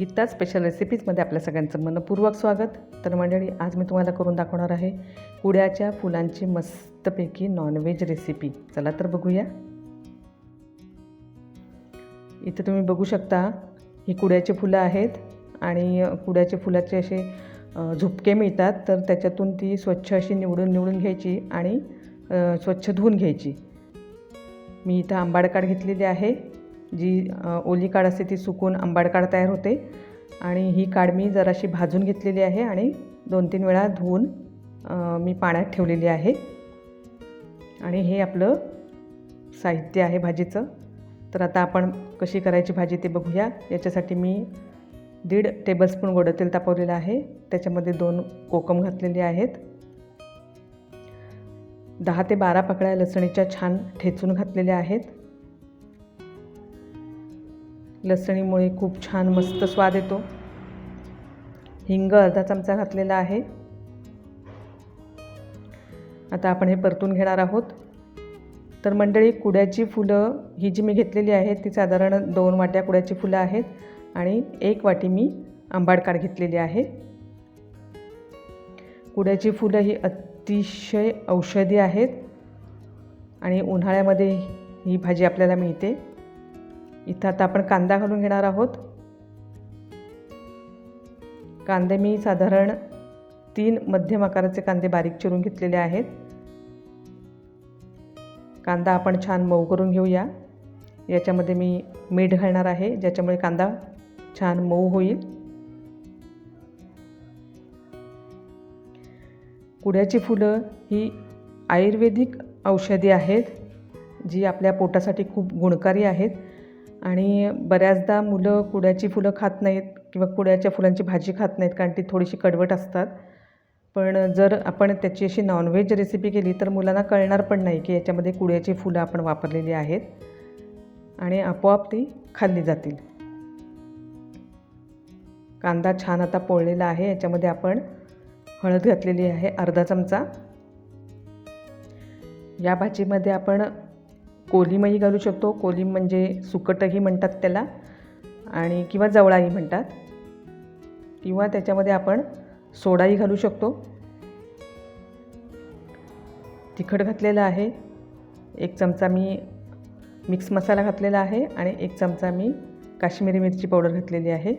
Gita special रेसिपीजमध्ये आपल्या सगळ्यांचं मनपूर्वक स्वागत. तर मंडळी आज मी तुम्हाला करून दाखवणार आहे कुड्याच्या फुलांची मस्तपैकी नॉनव्हेज रेसिपी चला तर बघूया. इथे तुम्ही बघू शकता ही कुड्याची फुलं आहेत आणि कुड्याच्या फुलाचे असे झुपके मिळतात. तर त्याच्यातून ती स्वच्छ अशी निवडून निवडून घ्यायची आणि स्वच्छ धुवून घ्यायची. मी इथं आंबाडकाड घेतलेली आहे. जी ओली काड असते ती सुकून आंबाड काड तयार होते. आणि ही काड मी जराशी भाजून घेतलेली आहे आणि दोन तीन वेळा धुवून मी पाण्यात ठेवलेली आहे. आणि हे आपलं साहित्य आहे भाजीचं. तर आता आपण कशी करायची भाजी ते बघूया. याच्यासाठी मी दीड टेबलस्पून गोडं तेल तापवलेलं आहे. त्याच्यामध्ये दोन कोकम घातलेले आहेत. दहा ते बारा पकड्या लसणीच्या छान ठेचून घातलेल्या आहेत. लसणीमुळे खूप छान मस्त स्वाद येतो. हिंग अर्धा चमचा घातलेला आहे. आता आपण हे परतून घेणार आहोत. तर मंडळी कुड्याची फुलं ही जी मी घेतलेली आहेत ती साधारण दोन वाट्या कुड्याची फुलं आहेत आणि एक वाटी मी आंबाडकाड घेतलेली आहे. कुड्याची फुलं ही अतिशय औषधी आहेत आणि उन्हाळ्यामध्ये ही भाजी आपल्याला मिळते. इथं आता आपण कांदा घालून घेणार आहोत. कांदे मी साधारण तीन मध्यम आकाराचे कांदे बारीक चिरून घेतलेले आहेत. कांदा आपण छान मऊ करून घेऊया. याच्यामध्ये मी मीठ घालणार आहे ज्याच्यामुळे कांदा छान मऊ होईल. कुड्याची फुलं ही आयुर्वेदिक औषधी आहेत जी आपल्या पोटासाठी खूप गुणकारी आहेत. आणि बऱ्याचदा मुलं कुड्याची फुलं खात नाहीत किंवा कुड्याच्या फुलांची भाजी खात नाहीत कारण ती थोडीशी कडवट असतात. पण जर आपण त्याची अशी नॉनव्हेज रेसिपी केली तर मुलांना कळणार पण नाही की याच्यामध्ये कुड्याची फुलं आपण वापरलेली आहेत आणि आपोआप ती खाल्ली जातील. कांदा छान आता पोळलेला आहे. याच्यामध्ये आपण हळद घातलेली आहे अर्धा चमचा. या भाजीमध्ये आपण कोलिमही घालू शकतो. कोलिम म्हणजे सुकटही म्हणतात त्याला आणि किंवा जवळाही म्हणतात. किंवा त्याच्यामध्ये आपण सोडाही घालू शकतो. तिखट घातलेलं आहे. एक चमचा मी मिक्स मसाला घातलेला आहे आणि एक चमचा मी काश्मीरी मिरची पावडर घातलेली आहे.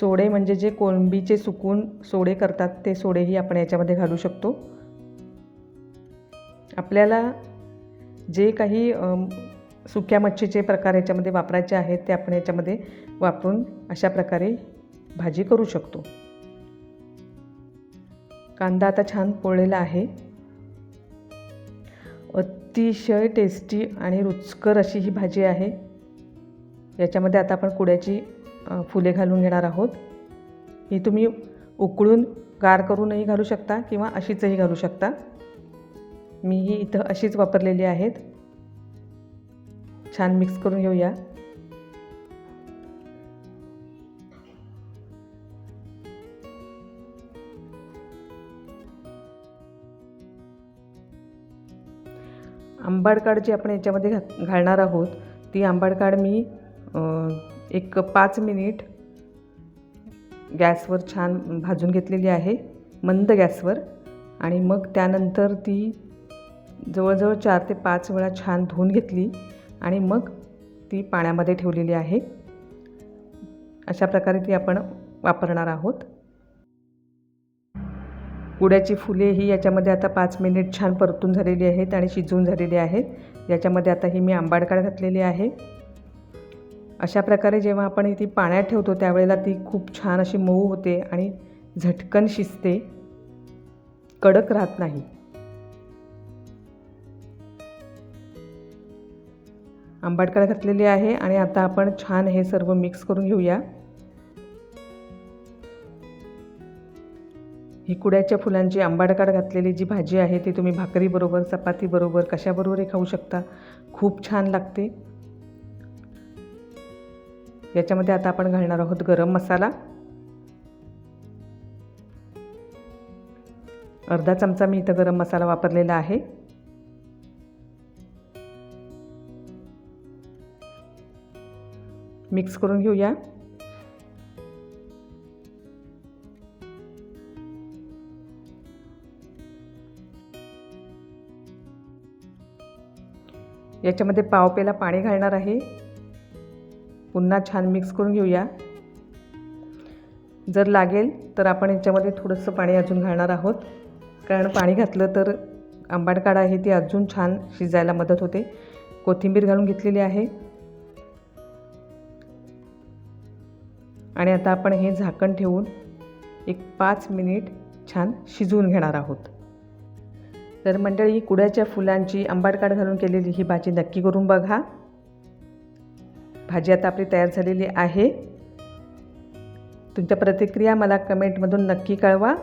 सोडे म्हणजे जे कोळंबीचे सुकून सोडे करतात ते सोडेही आपण याच्यामध्ये घालू शकतो. आपल्याला जे काही सुक्या मच्छीचे प्रकार याच्यामध्ये वापरायचे आहेत ते आपण याच्यामध्ये वापरून अशा प्रकारे भाजी करू शकतो. कांदा आता छान पोळलेला आहे. अतिशय टेस्टी आणि रुचकर अशी ही भाजी आहे. याच्यामध्ये आता आपण कुड्याची फुले घालून घेणार आहोत. ही तुम्ही उकळून गार करूनही घालू शकता किंवा अशीचही घालू शकता. मी ही इथं अशीच वापरलेली आहेत. छान मिक्स करून घेऊया. आंबाडकाड जी आपण याच्यामध्ये घा घालणार आहोत ती आंबाडकाड मी एक पाच मिनिट गॅसवर छान भाजून घेतलेली आहे मंद गॅसवर. आणि मग त्यानंतर ती जवळजवळ चार ते पाच वेळा छान धुवून घेतली आणि मग ती पाण्यामध्ये ठेवलेली आहे. अशा प्रकारे ती आपण वापरणार आहोत. कुड्याची फुले ही याच्यामध्ये आता पाच मिनिट छान परतून झालेली आहेत आणि शिजवून झालेली आहेत. याच्यामध्ये आता ही मी आंबाडकाळ घातलेली आहे. अशा प्रकारे जेव्हा आपण ती पाण्यात ठेवतो त्यावेळेला ती खूप छान अशी मऊ होते आणि झटकन शिजते. कडक राहत नाही. आंबाडकाड घातलेली आहे आणि आता आपण छान हे सर्व मिक्स करून घेऊया. ही कुड्याच्या फुलांची आंबाडकाड घातलेली जी भाजी आहे ती तुम्ही भाकरीबरोबर चपातीबरोबर कशाबरोबरही खाऊ शकता. खूप छान लागते. याच्यामध्ये आता आपण घालणार आहोत गरम मसाला. अर्धा चमचा मी इथं गरम मसाला वापरलेला आहे. मिक्स करून घेऊया. याच्यामध्ये पावपेला पाणी घालणार आहे. पुन्हा छान मिक्स करून घेऊया. जर लागेल तर आपण याच्यामध्ये थोडंसं पाणी अजून घालणार आहोत. कारण पाणी घातलं तर आंबाट काढा आहे ती अजून छान शिजायला मदत होते. कोथिंबीर घालून घेतलेली आहे. आणि आता आपण हे झाकण ठेवून एक पाच मिनिट छान शिजवून घेणार आहोत. तर मंडळी कुड्याच्या फुलांची आंबाडकाड घालून केलेली ही भाजी नक्की करून बघा. भाजी आता आपली तयार झालेली आहे. तुमच्या प्रतिक्रिया मला कमेंटमधून नक्की कळवा.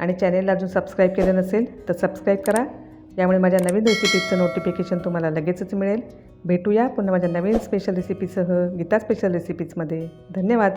आणि चॅनेलला अजून सबस्क्राईब केलं नसेल तर सबस्क्राईब करा. यामुळे माझ्या नवीन रेसिपीचं नोटिफिकेशन तुम्हाला लगेचच मिळेल. भेटूया पुन्हा माझ्या नवीन स्पेशल रेसिपीसह गीता स्पेशल रेसिपीजमध्ये धन्यवाद.